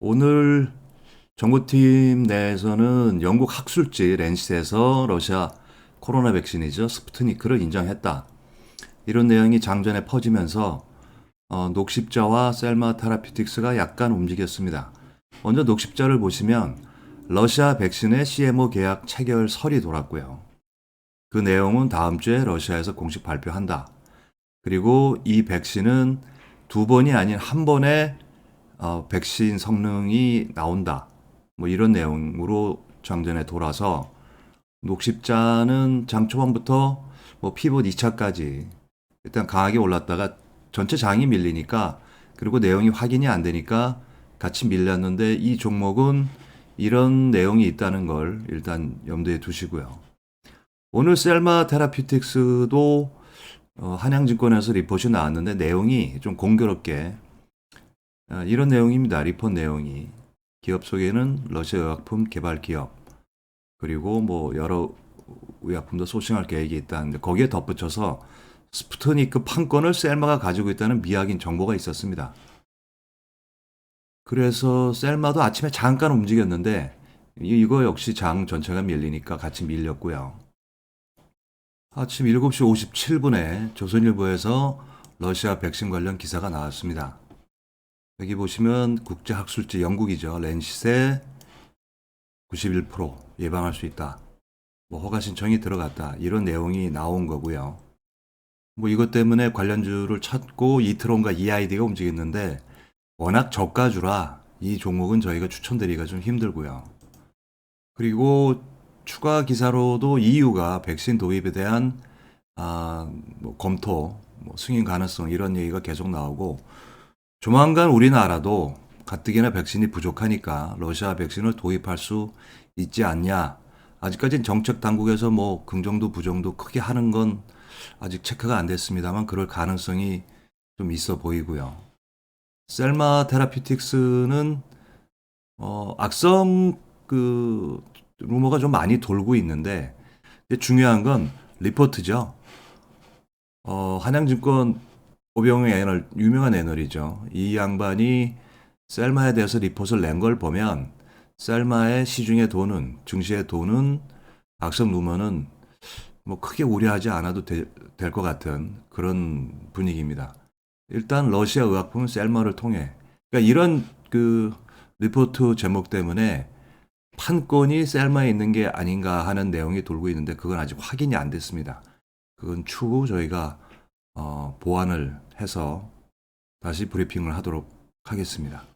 오늘 정보팀 내에서는 영국 학술지 렌시트에서 러시아 코로나 백신이죠. 스푸트니크를 인정했다. 이런 내용이 장전에 퍼지면서 어, 녹십자와 셀마 테라피틱스가 약간 움직였습니다. 먼저 녹십자를 보시면 러시아 백신의 CMO 계약 체결설이 돌았고요. 그 내용은 다음 주에 러시아에서 공식 발표한다. 그리고 이 백신은 두 번이 아닌 한 번에 어, 백신 성능이 나온다. 뭐 이런 내용으로 장전에 돌아서 녹십자는 장 초반부터 뭐 피봇 2차까지 일단 강하게 올랐다가 전체 장이 밀리니까 그리고 내용이 확인이 안 되니까 같이 밀렸는데 이 종목은 이런 내용이 있다는 걸 일단 염두에 두시고요. 오늘 셀마 테라피틱스도 어, 한양증권에서 리포트 나왔는데 내용이 좀 공교롭게 어, 이런 내용입니다. 리포트 내용이 기업 속에는 러시아 의약품 개발 기업 그리고 뭐 여러 의약품도 소싱할 계획이 있다는데 거기에 덧붙여서 스푸트니크 판권을 셀마가 가지고 있다는 미약인 정보가 있었습니다. 그래서 셀마도 아침에 잠깐 움직였는데 이- 이거 역시 장 전체가 밀리니까 같이 밀렸고요. 아침 7시 57분에 조선일보에서 러시아 백신 관련 기사가 나왔습니다. 여기 보시면 국제학술지 영국이죠. 렌시세 91% 예방할 수 있다. 뭐 허가 신청이 들어갔다. 이런 내용이 나온 거고요. 뭐 이것 때문에 관련주를 찾고 이트론과 EID가 움직였는데 워낙 저가주라 이 종목은 저희가 추천드리기가 좀 힘들고요. 그리고 추가 기사로도 EU가 백신 도입에 대한 아, 뭐 검토, 뭐 승인 가능성 이런 얘기가 계속 나오고 조만간 우리나라도 가뜩이나 백신이 부족하니까 러시아 백신을 도입할 수 있지 않냐. 아직까지는 정책 당국에서 뭐 긍정도 부정도 크게 하는 건 아직 체크가 안 됐습니다만 그럴 가능성이 좀 있어 보이고요. 셀마 테라피틱스는 어, 악성 그 루머가 좀 많이 돌고 있는데 중요한 건 리포트죠. 어, 한양증권 오병의 애널 유명한 애널이죠. 이 양반이 셀마에 대해서 리포트를 낸 걸 보면 셀마의 시중에 도는 증시에 도는 악성 루머는 뭐 크게 우려하지 않아도 될 것 같은 그런 분위기입니다. 일단 러시아 의약품은 셀마를 통해 그러니까 이런 그 리포트 제목 때문에 판권이 셀마에 있는 게 아닌가 하는 내용이 돌고 있는데 그건 아직 확인이 안 됐습니다. 그건 추후 저희가 어, 보완을 해서 다시 브리핑을 하도록 하겠습니다.